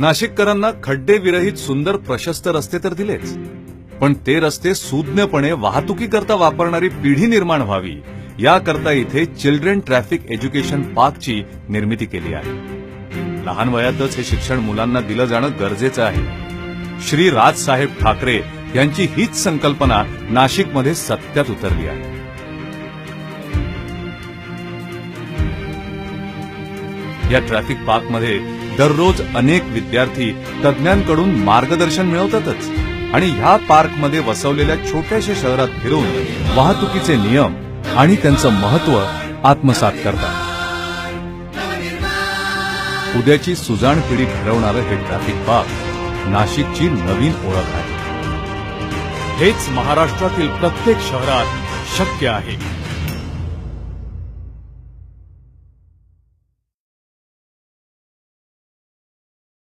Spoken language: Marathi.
नाशिककरांना खड्डे विरहित सुंदर प्रशस्त रस्ते तर दिलेच. पण ते रस्ते सुज्ञपणे वाहतुकीकरता वापरणारी पिढी निर्माण व्हावी याकरता इथे चिल्ड्रन ट्रॅफिक एज्युकेशन पार्कची निर्मिती केली आहे. लहान वयातच हे शिक्षण मुलांना दिलं जाणं गरजेचं आहे. श्री राजसाहेब ठाकरे यांची हीच संकल्पना नाशिकमध्ये सत्यात उतरली आहे. या ट्रॅफिक पार्कमध्ये दररोज अनेक विद्यार्थी तज्ज्ञांकडून मार्गदर्शन मिळवतातच. आणि ह्या पार्कमध्ये वसवलेल्या छोट्याशा शहरात फिरून वाहतुकीचे नियम आणि त्यांचं महत्त्व आत्मसात करतात. उद्याची सुजाण पिढी घडवणारं हे ट्रॅफिक पार्क नाशिकची नवीन ओळख आहे. हेच महाराष्ट्रातील प्रत्येक शहरात शक्य आहे.